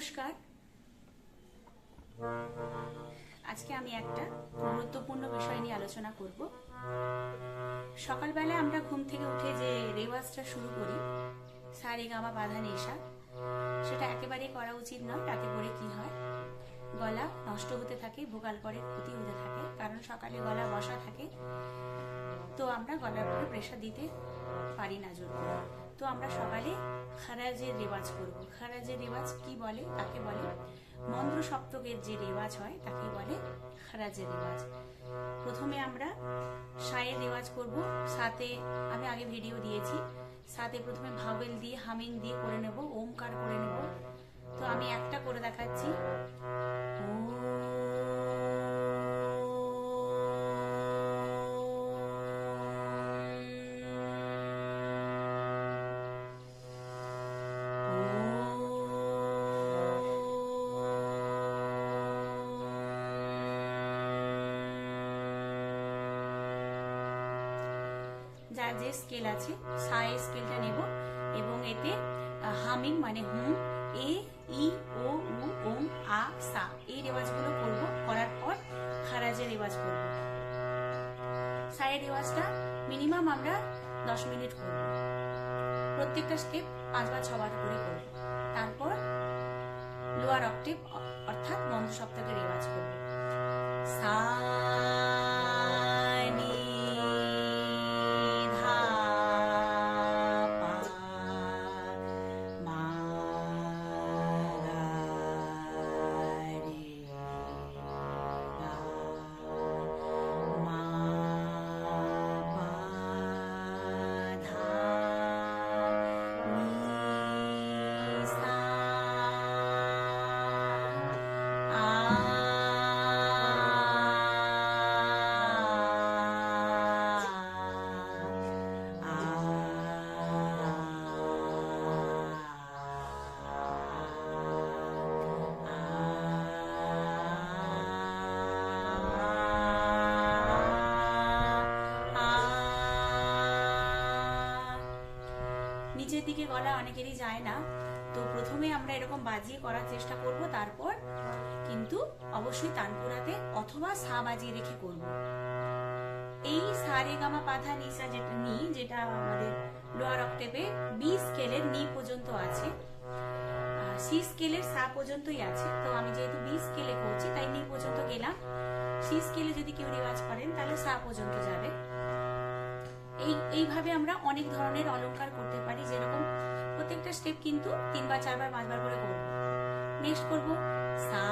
নমস্কার। আজকে আমি একটা গুরুত্বপূর্ণ বিষয় নিয়ে আলোচনা করব। সকালবেলা আমরা ঘুম থেকে উঠে যে রেওয়াজটা শুরু করি, সারে গামা বাধা নেশা, সেটা একেবারেই করা উচিত নয়, তাতে করে কি হয়? গলা নষ্ট হতে থাকে ভোকাল করে, ক্ষতি হতে থাকে, কারণ সকালে গলা বসা থাকে, তো আমরা গলার উপরে প্রেশার দিতে পারি না জোর। তো আমরা সকালে খারাজের রেওয়াজ করব। খারাজের রেওয়াজ কি বলে? তাকে বলে মন্দ্র সপ্তকের যে রেওয়াজ হয়, তাকে বলে খারাজের রেওয়াজ। প্রথমে আমরা সায়ের রেওয়াজ করব। সাথে আমি আগে ভিডিও দিয়েছি। সাথে প্রথমে ভাওয়েল দিয়ে, হামিং দিয়ে করে নেব, ওমকার করে নেব। তো আমি একটা করে দেখাচ্ছি। যে স্কেল আছে সায়ের স্কেলটা নেব এবং এতে হামিং মানে হুম এ, ই, ও, উ ওম আ, সা এই রেওয়াজগুলো করব, করার পর খারাজের রেওয়াজ করব। সায়ের রেওয়াজটা মিনিমাম আমরা দশ মিনিট করব। প্রত্যেকটা স্টেপ পাঁচবার ছবার করে করব। তারপর লোয়ার অক্টেভ অর্থাৎ মন্ত্র সপ্তাহের রেওয়াজ করব। সা দিকে গলা অনেকেরই যায় না। তো প্রথমে আমরা এরকম বাজিয়ে করার চেষ্টা করব, তারপর কিন্তু অবশ্যই তানপুরাতে অথবা সা বাজিয়ে রেখে করব। এই সারে গামা পাধা নিসা যেটা নি যেটা আমাদের লোয়ার অক্টেভে বি স্কেলের নি পর্যন্ত আছে। সি স্কেলের সা পর্যন্তই আছে। তো আমি যেহেতু বি স্কেলে করছি, তাই নি পর্যন্ত গেলাম। সি স্কেলে যদি কেউ রেওয়াজ করেন, তাহলে সা পর্যন্ত যাবে। এই, এইভাবে আমরা অনেক ধরনের অলংকার করতে পারি, যেরকম প্রত্যেকটা স্টেপ কিন্তু তিনবার, চারবার, পাঁচবার করে করব। নেক্সট করব সা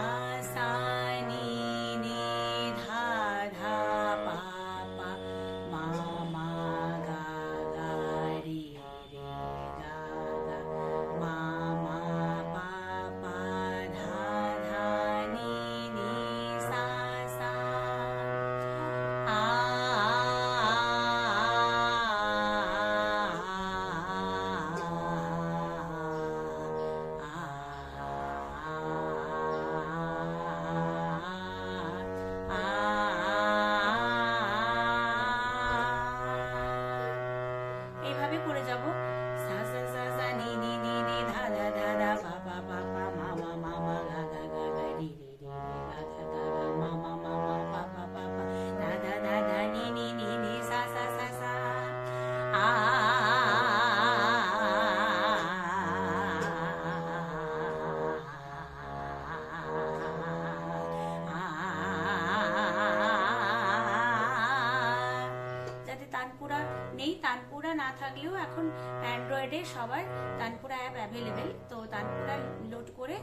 তানপুরা না থাকলেও এখন অ্যান্ড্রয়েডে সবার তানপুরা অ্যাপ অ্যাভেলেবেল তো তানপুরা লোড করে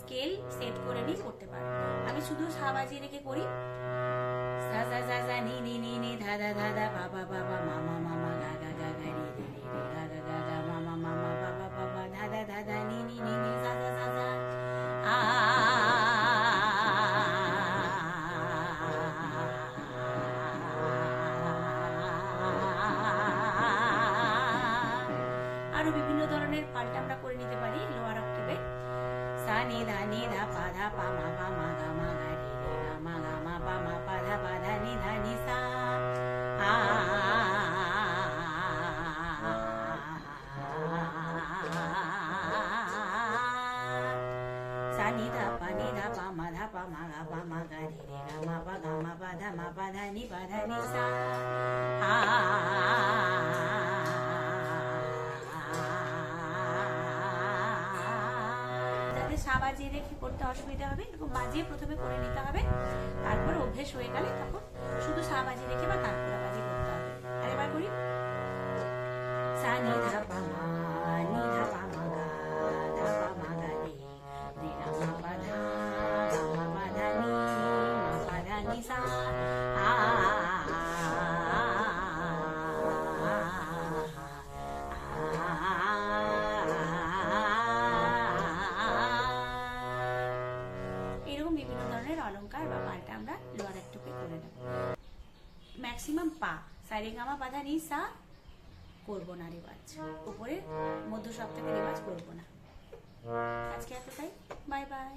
স্কেল সেট করে নিয়ে করতে পারো। আমি শুধু সা বাজিয়ে রেখে করি। সা সা সা সা, নি নি নি নি, ধা ধা ধা ধা বাবা গা সা নি ধা নি ধা পা ধা পা মা পা মা গা মা গা রি রে গা মা গা মা পা মা পা ধা পা ধা নি ধা নি সা আ ধা পা মা ধা পা মা গা পা মা গা রে রে গা মা পা গা মা পা ধা মা পা ধা নি পা ধা নি বাজিয়ে রেখে করতে অসুবিধা হবে? এরকম বাজিয়ে প্রথমে করে নিতে হবে। তারপর অভ্যেস হয়ে গেলে তখন শুধু সা বাজিয়ে রেখে বা কানপুরা বাজিয়ে করতে হবে। আর এবার করি। সা নি ম্যাক্সিমাম পা। সাইরেঙ্গামা বাধা নি সা করব না রেওয়াজ। উপরে মধ্য সপ্তাহে রেওয়াজ করব না। আজকে এতটাই। Bye bye.